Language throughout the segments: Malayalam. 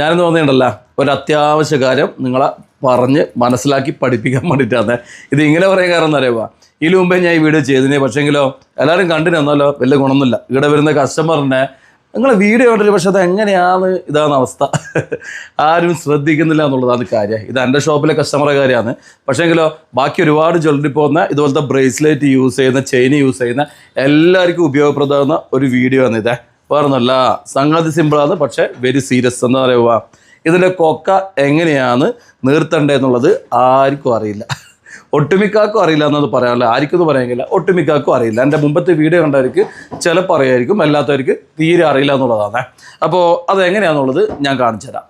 ഞാനെന്ന് പറഞ്ഞിട്ടുണ്ടല്ല ഒരു അത്യാവശ്യ കാര്യം നിങ്ങളെ പറഞ്ഞ് മനസ്സിലാക്കി പഠിപ്പിക്കാൻ വേണ്ടിയിട്ടാണ്. ഇത് ഇങ്ങനെ പറയാൻ കാരണം എന്താ അറിയുക ഇതിനു മുമ്പേ ഞാൻ ഈ വീഡിയോ ചെയ്തിനെ പക്ഷേങ്കിലോ എല്ലാവരും കണ്ടിന് എന്നല്ലോ വലിയ ഗുണമൊന്നുമില്ല. ഇവിടെ വരുന്ന കസ്റ്റമറിനെ നിങ്ങൾ വീഡിയോ കണ്ടില്ല പക്ഷെ അത് എങ്ങനെയാണ് ഇതാണ് അവസ്ഥ? ആരും ശ്രദ്ധിക്കുന്നില്ല എന്നുള്ളതാണ് കാര്യം. ഇത് എന്റെ ഷോപ്പിലെ കസ്റ്റമറെ കാര്യമാണ്. പക്ഷേങ്കിലോ ബാക്കി ഒരുപാട് ജ്വല്ലറി പോകുന്ന ഇതുപോലത്തെ ബ്രേസ്ലെറ്റ് യൂസ് ചെയ്യുന്ന ചെയിൻ യൂസ് ചെയ്യുന്ന എല്ലാവർക്കും ഉപയോഗപ്രദമാകുന്ന ഒരു വീഡിയോ ആണ് ഇത്. വേറൊന്നുമല്ല സംഗതി സിമ്പിളാണ് പക്ഷേ വെരി സീരിയസ് എന്ന് പറയുക ഇതിന്റെ കൊക്ക എങ്ങനെയാണ് നീർത്തേണ്ടതെന്നുള്ളത് ആർക്കും അറിയില്ല. ഒട്ടുമിക്കാക്കും അറിയില്ല എന്നത് പറയാനുള്ള ആർക്കും പറയാനില്ല ഒട്ടുമിക്കാക്കും അറിയില്ല. എന്റെ മുമ്പത്തെ വീഡിയോ കണ്ടവർക്ക് ചിലപ്പോൾ അറിയായിരിക്കും അല്ലാത്തവർക്ക് തീരെ അറിയില്ല എന്നുള്ളതാണ്. അപ്പോൾ അത് എങ്ങനെയാണെന്നുള്ളത് ഞാൻ കാണിച്ചു തരാം.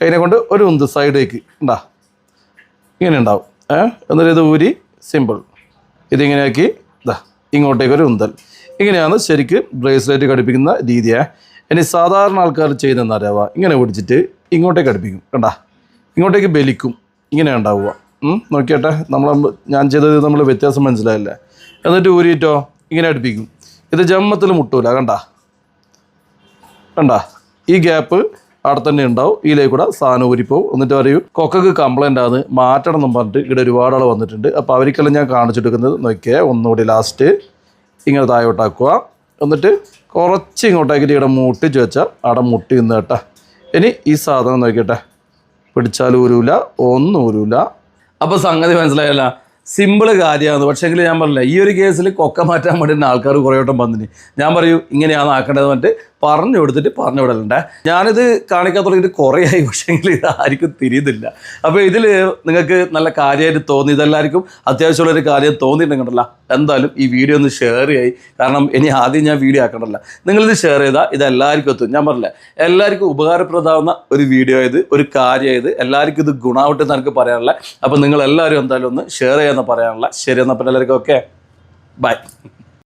കൈനെ കൊണ്ട് ഒരു ഉന്ത് സൈഡേക്ക് ഉണ്ടാ ഇങ്ങനെ ഉണ്ടാവും. ഏഹ് എന്നിട്ട് ഇത് ഊരി സിമ്പിൾ ഇതിങ്ങനെയാക്കി ഇതാ ഇങ്ങോട്ടേക്ക് ഒരു ഉന്തൽ. ഇങ്ങനെയാണ് ശരിക്ക് ബ്രേസ്ലെറ്റ് ഘടിപ്പിക്കുന്ന രീതിയെ. ഇനി സാധാരണ ആൾക്കാർ ചെയ്യുന്ന അറിയാവുക ഇങ്ങനെ പിടിച്ചിട്ട് ഇങ്ങോട്ടേക്ക് അടുപ്പിക്കും കണ്ടാ? ഇങ്ങോട്ടേക്ക് ബലിക്കും. ഇങ്ങനെ ഉണ്ടാവുക. നോക്കിയട്ടെ. നമ്മൾ ഞാൻ ചെയ്തത് നമ്മൾ വ്യത്യാസം മനസ്സിലായില്ല? എന്നിട്ട് ഊരിയിട്ടോ? ഇങ്ങനെ അടുപ്പിക്കും ഇത് ജമ്മത്തിൽ മുട്ടൂല. കണ്ട? കണ്ടാ? ഈ ഗ്യാപ്പ് അവിടെ തന്നെ ഉണ്ടാവും. ഇതിലേക്ക് കൂടെ സാധനം ഊരിപ്പോവും. എന്നിട്ട് പറയും കൊക്കക്ക് കംപ്ലൈന്റ് ആണ്. മാറ്റണം എന്നും പറഞ്ഞിട്ട് ഇവിടെ ഒരുപാട് ആൾ വന്നിട്ടുണ്ട്. അപ്പോൾ അവർക്കെല്ലാം ഞാൻ കാണിച്ചെടുക്കുന്നത്. നോക്കിയേ ഒന്നുകൂടി ലാസ്റ്റ് ഇങ്ങനെ താഴോട്ടാക്കുക. എന്നിട്ട് കുറച്ച് ഇങ്ങോട്ടേക്ക് ഇവിടെ മുട്ടിച്ച് വെച്ചാൽ അവിടെ മുട്ടി നിന്ന് കേട്ടാ. ഇനി ഈ സാധനം നോക്കിയിട്ടെ. പിടിച്ചാൽ ഊരൂല ഒന്നും ഊരൂല. അപ്പോൾ സംഗതി മനസ്സിലായല്ല. സിമ്പിൾ കാര്യമാണ്. പക്ഷേങ്കിൽ ഞാൻ പറഞ്ഞില്ല ഈ ഒരു കേസിൽ കൊക്ക മാറ്റാൻ വേണ്ടി ആൾക്കാർ കുറേ വട്ടം വന്നിന്. ഞാൻ പറയൂ ഇങ്ങനെയാണ് ആക്കേണ്ടത് എന്നിട്ട് പറഞ്ഞു കൊടുത്തിട്ട് പറഞ്ഞു വിടലുണ്ട്. ഞാനിത് കാണിക്കാൻ തുടങ്ങിയിട്ട് കുറേ ആയി ഇത് ആർക്കും തിരിയുന്നില്ല. അപ്പോൾ ഇതിൽ നിങ്ങൾക്ക് നല്ല കാര്യമായിട്ട് തോന്നി ഇതെല്ലാവർക്കും അത്യാവശ്യമുള്ളൊരു കാര്യം തോന്നിയിട്ടുണ്ടല്ല എന്തായാലും ഈ വീഡിയോ ഒന്ന് ഷെയർ ചെയ്യായി കാരണം ഇനി ആദ്യം ഞാൻ വീഡിയോ ആക്കണ്ടല്ല. നിങ്ങളിത് ഷെയർ ചെയ്താൽ ഇത് എല്ലാവർക്കും എത്തും. ഞാൻ പറഞ്ഞില്ല എല്ലാവർക്കും ഉപകാരപ്രദമാവുന്ന ഒരു വീഡിയോ ആയത് ഒരു കാര്യമായത് എല്ലാവർക്കും ഇത് ഗുണമാവട്ടെ എന്ന് എനിക്ക് പറയാനുള്ള. അപ്പോൾ നിങ്ങളെല്ലാവരും എന്തായാലും ഒന്ന് ഷെയർ ചെയ്യാമെന്ന് പറയാനുള്ള. ശരി എന്നാൽ പിന്നെ എല്ലാവർക്കും ഓക്കെ ബൈ